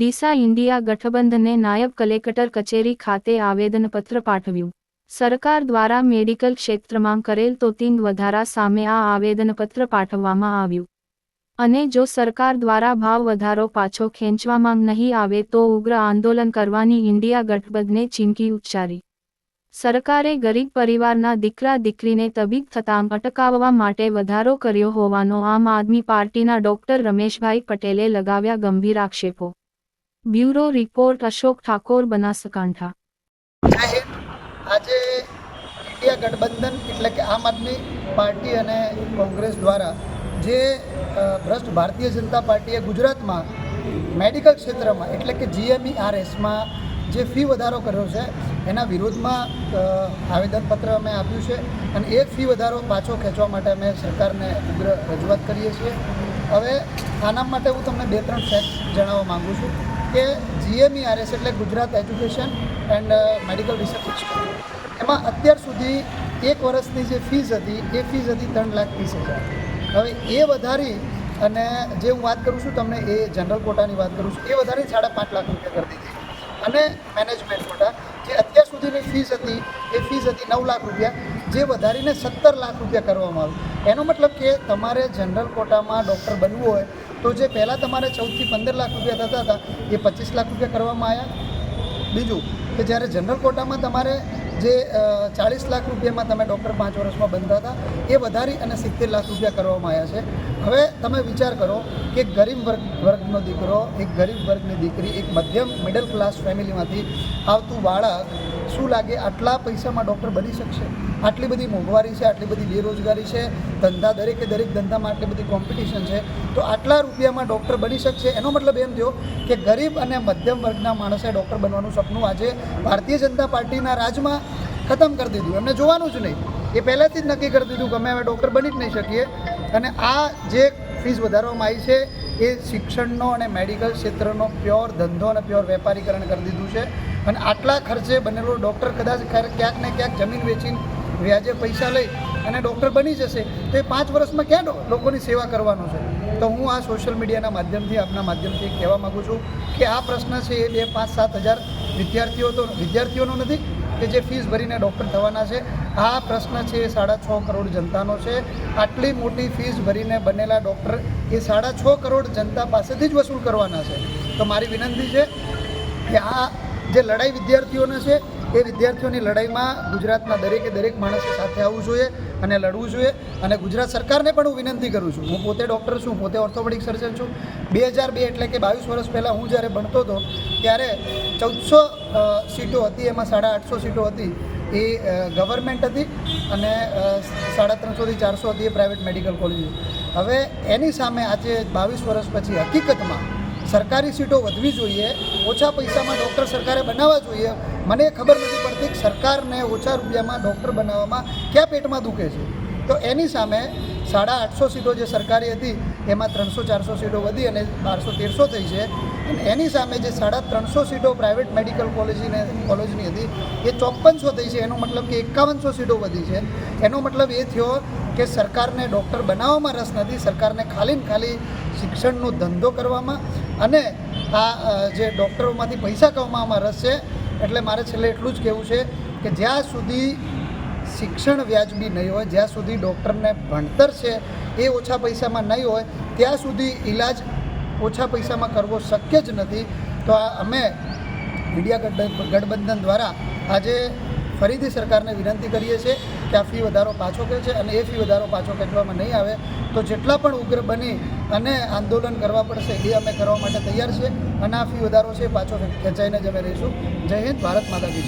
Deesa India ગઠબંધને નાયબ collector કચેરી ખાતે આવેદનપત્ર પાઠવ્યું. સરકાર દ્વારા મેડિકલ ક્ષેત્રમાં કરેલ તોતિંગ વધારા સામે આ આવેદનપત્ર પાઠવવામાં આવ્યું. અને જો સરકાર દ્વારા ભાવ વધારો પાછો ખેંચવામાં નહીં આવે તો ઉગ્ર આંદોલન કરવાની ઇન્ડિયા ગઠબંધને ચીમકી ઉચ્ચારી. સરકારે ગરીબ પરિવારના દીકરા દીકરીને તબીબ થતાં અટકાવવા માટે વધારો કર્યો હોવાનો આમ આદમી પાર્ટીના ડોક્ટર રમેશભાઈ પટેલે લગાવ્યા ગંભીર આક્ષેપો. Bureau report Ashok Thakor, Banaskantha. આજે ઇન્ડિયા ગઠબંધન એટલે કે આમ આદમી પાર્ટી અને કોંગ્રેસ દ્વારા જે ભ્રષ્ટ ભારતીય જનતા પાર્ટીએ ગુજરાતમાં મેડિકલ ક્ષેત્રમાં, એટલે કે જીએમઈ આરએસમાં જે ફી વધારો કર્યો છે, એના વિરોધમાં આવેદનપત્ર અમે આપ્યું છે અને એ ફી વધારો પાછો ખેંચવા માટે અમે સરકારને ઉગ્ર રજૂઆત કરીએ છીએ. હવે આના માટે હું તમને બે ત્રણ ફેક્ટ જણાવવા માગું છું કે જીએમઈઆરએસ એટલે Gujarat education and medical research એમાં અત્યાર સુધી એક વર્ષની જે ફીસ હતી, એ ફીસ હતી ત્રણ લાખ ત્રીસ હજાર. હવે એ વધારી અને જે હું વાત કરું છું તમને એ જનરલ કોટાની વાત કરું છું, એ વધારી સાડા પાંચ લાખ રૂપિયા કરી દીધી. અને મેનેજમેન્ટ કોટા જે અત્યાર સુધીની ફીસ હતી, એ ફીસ હતી નવ લાખ રૂપિયા, જે વધારીને સત્તર લાખ રૂપિયા કરવામાં આવ્યું એનો મતલબ કે તમારે જનરલ કોટામાં ડૉક્ટર બનવું હોય, તો જે પહેલાં તમારે ચૌદથી પંદર લાખ રૂપિયા થતા હતા, એ પચીસ લાખ રૂપિયા કરવામાં આવ્યા. બીજું કે જ્યારે જનરલ કોટામાં તમારે જે ચાલીસ લાખ રૂપિયામાં તમે ડૉક્ટર પાંચ વર્ષમાં બનતા હતા, એ વધારી અને સિત્તેર લાખ રૂપિયા કરવામાં આવ્યા છે. હવે તમે વિચાર કરો કે ગરીબ વર્ગ, વર્ગનો દીકરો, એક ગરીબ વર્ગની દીકરી, એક મધ્યમ મિડલ ક્લાસ ફેમિલીમાંથી આવતું બાળક શું લાગે? આટલા પૈસામાં ડૉક્ટર બની શકશે? આટલી બધી મોંઘવારી છે, આટલી બધી બેરોજગારી છે, ધંધા દરેકે દરેક ધંધામાં આટલી બધી કોમ્પિટિશન છે. તો આટલા રૂપિયામાં ડૉક્ટર બની શકશે? એનો મતલબ એમ થયો કે ગરીબ અને મધ્યમ વર્ગના માણસે ડૉક્ટર બનવાનું સપનું આજે ભારતીય જનતા પાર્ટીના રાજમાં ખતમ કરી દીધું. એમને જોવાનું જ નહીં. એ પહેલાંથી જ નક્કી કરી દીધું કે અમે હવે ડૉક્ટર બની જ નહીં શકીએ. અને આ જે ફીસ વધારવામાં આવી છે, એ શિક્ષણનો અને મેડિકલ ક્ષેત્રનો પ્યોર ધંધો અને પ્યોર વેપારીકરણ કરી દીધું છે. અને આટલા ખર્ચે બનેલો ડૉક્ટર કદાચ ક્યાંક ને ક્યાંક જમીન વેચીને વ્યાજે પૈસા લઈ અને ડૉક્ટર બની જશે, તો એ પાંચ વર્ષમાં ક્યાં લોકોની સેવા કરવાનો છે? તો હું આ સોશિયલ મીડિયાના માધ્યમથી, આપના માધ્યમથી કહેવા માગું છું કે આ પ્રશ્ન છે એ બે, પાંચ, સાત હજાર વિદ્યાર્થીઓ તો, વિદ્યાર્થીઓનો નથી કે જે ફીસ ભરીને ડૉક્ટર થવાના છે. આ પ્રશ્ન છે એ સાડા છ કરોડ જનતાનો છે. આટલી મોટી ફીસ ભરીને બનેલા ડૉક્ટર એ સાડા છ કરોડ જનતા પાસેથી જ વસૂલ કરવાના છે. તો મારી વિનંતી છે કે આ જે લડાઈ વિદ્યાર્થીઓને છે એ વિદ્યાર્થીઓની લડાઈમાં ગુજરાતના દરેકે દરેક માણસે સાથે આવવું જોઈએ અને લડવું જોઈએ. અને ગુજરાત સરકારને પણ હું વિનંતી કરું છું. હું પોતે ડૉક્ટર છું પોતે ઓર્થોપેડિક સર્જન છું. બે હજાર બે એટલે કે બાવીસ વર્ષ પહેલાં હું જ્યારે ભણતો હતો, ત્યારે ચૌદસો સીટો હતી, એમાં સાડા આઠસો સીટો હતી. એ ગવર્મેન્ટ હતી અને સાડા ત્રણસોથી ચારસો હતી એ પ્રાઇવેટ મેડિકલ કોલેજ હવે એની સામે આજે બાવીસ વર્ષ પછી હકીકતમાં સરકારી સીટો વધવી જોઈએ, ઓછા પૈસામાં ડૉક્ટર સરકારે બનાવવા જોઈએ. મને ખબર નથી પડતી કે સરકારને ઓછા રૂપિયામાં ડૉક્ટર બનાવવામાં ક્યાં પેટમાં દુખે છે. તો એની સામે સાડા આઠસો સીટો જે સરકારી હતી, એમાં ત્રણસો ચારસો સીટો વધી અને બારસો તેરસો થઈ છે. એની સામે જે સાડા ત્રણસો સીટો પ્રાઇવેટ મેડિકલ કોલેજની કોલેજની હતી, એ ચોપ્પનસો થઈ છે. એનો મતલબ કે એકાવનસો સીટો વધી છે. એનો મતલબ એ થયો કે સરકારને ડૉક્ટર બનાવવામાં રસ નથી. સરકારને ખાલી ને ખાલી શિક્ષણનો ધંધો કરવામાં અને આ જે ડૉક્ટરોમાંથી પૈસા કમાવામાં રસ છે. એટલે મારે છેલ્લે એટલું જ કહેવું છે કે જ્યાં સુધી શિક્ષણ વ્યાજબી નહીં હોય, જ્યાં સુધી ડૉક્ટરને ભણતર છે એ ઓછા પૈસામાં નહીં હોય, ત્યાં સુધી ઈલાજ ઓછા પૈસામાં કરવો શક્ય જ નથી. તો આ અમે મીડિયા ગઠબંધન દ્વારા આજે ફરીથી સરકારને વિનંતી કરીએ છીએ કે આ ફી વધારો પાછો ખેંચે અને એ ફી વધારો પાછો ખેંચવામાં નહીં આવે. તો જેટલા પણ ઉગ્ર બની અને આંદોલન કરવા પડશે એ અમે કરવા માટે તૈયાર છીએ. અને આ ફી વધારો છે પાછો ખેંચાઈને જ અમે રહીશું. જય હિન્દ, ભારત માતા કી